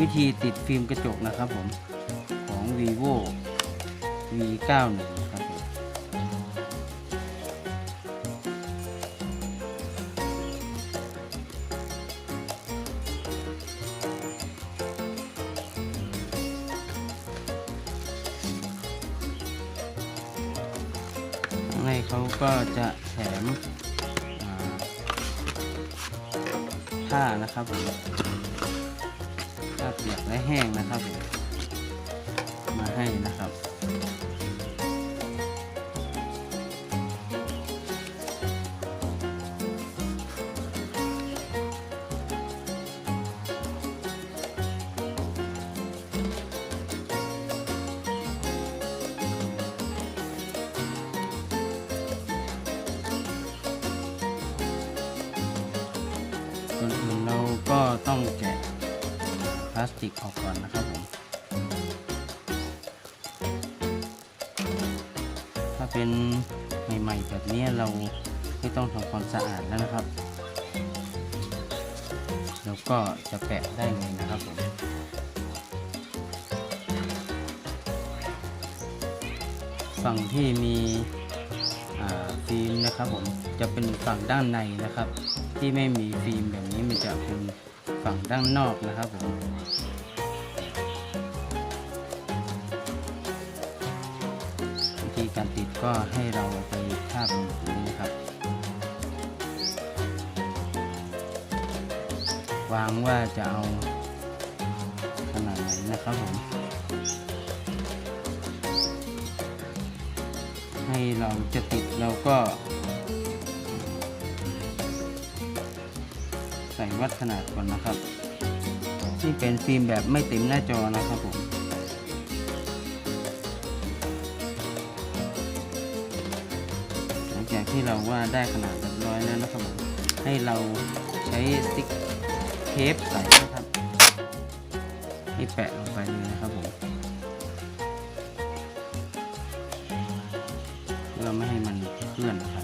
วิธีติดฟิล์มกระจกนะครับผมของ vivo v91 ครับผมข้างในเขาก็จะแถมผ้านะครับผมาเปียกและแห้งนะครับผมมาให้นะครับก่อนอื่นเราก็ต้องแกะ พลาสติกออกก่อนนะครับผมถ้าเป็นใหม่ๆแบบนี้เราไม่ต้องทำความสะอาดแล้วนะครับ แล้วก็จะแปะได้เลยนะครับผมฝั่งที่มี ฟิล์มนะครับผมจะเป็นฝั่งด้านในนะครับ ที่ไม่มีฟิล์มแบบนี้มันจะเป็นฝั่งด้านนอกนะครับผมวิธีการติดก็ให้เราไปทาบนี้นะครับ วางว่าจะเอาขนาดไหนนะครับผม ให้เราจะติดเราก็ ใส่วัดขนาดก่อนนะครับนี่เป็นฟิล์มแบบไม่เต็มหน้าจอนะครับผมหลังจากที่เราว่าได้ขนาดเรียบร้อยแล้วนะครับผมให้เราใช้สติ๊กเทปใส่นะครับ ให้แปะลงไปเลยนะครับผม พื่อไม่ให้มันเคลื่อนนะครับ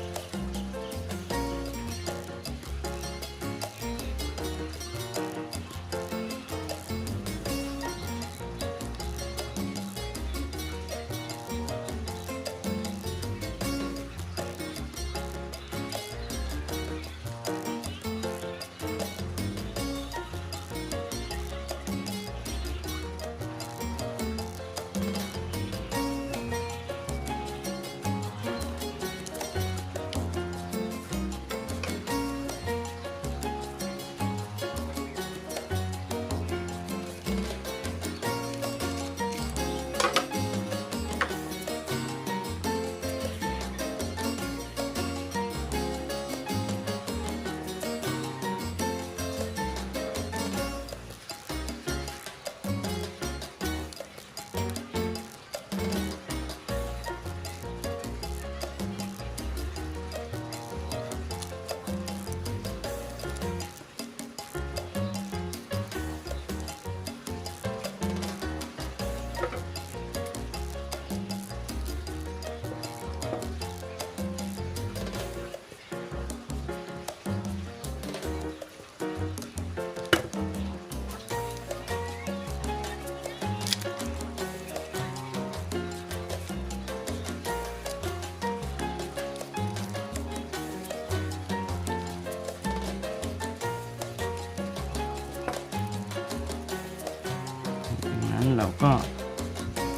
นั้นเราก็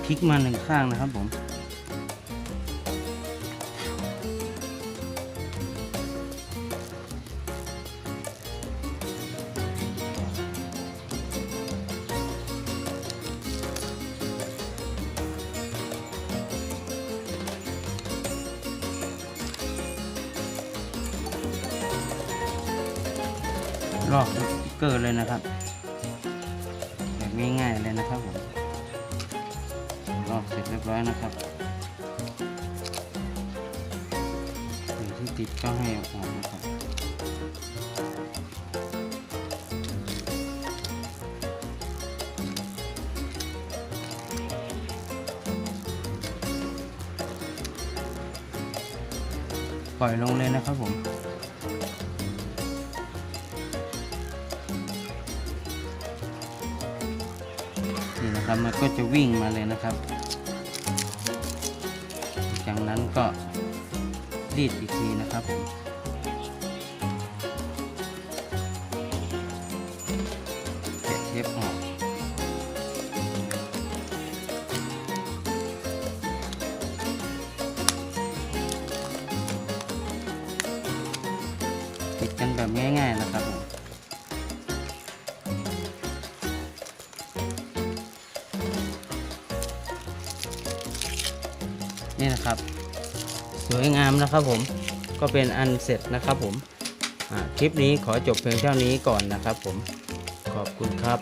พลิกมาหนึ่งข้างนะครับผม ลอกสติกเกอร์เลยนะครับ เลยนะครับผมลอกเสร็จเรียบร้อยนะครับสิ่งที่ติดก็ให้เอาออกนะครับปล่อยลงเลยนะครับผม นะครับ มันก็จะวิ่งมาเลยนะครับ จากนั้นก็รีดอีกทีนะครับผมแกะเทปออกติดกันแบบง่ายๆนะครับผม นี่นะครับ สวยงามนะครับผมก็เป็นอันเสร็จนะครับผมคลิปนี้ขอจบเพียงเท่านี้ก่อนนะครับผมขอบคุณครับ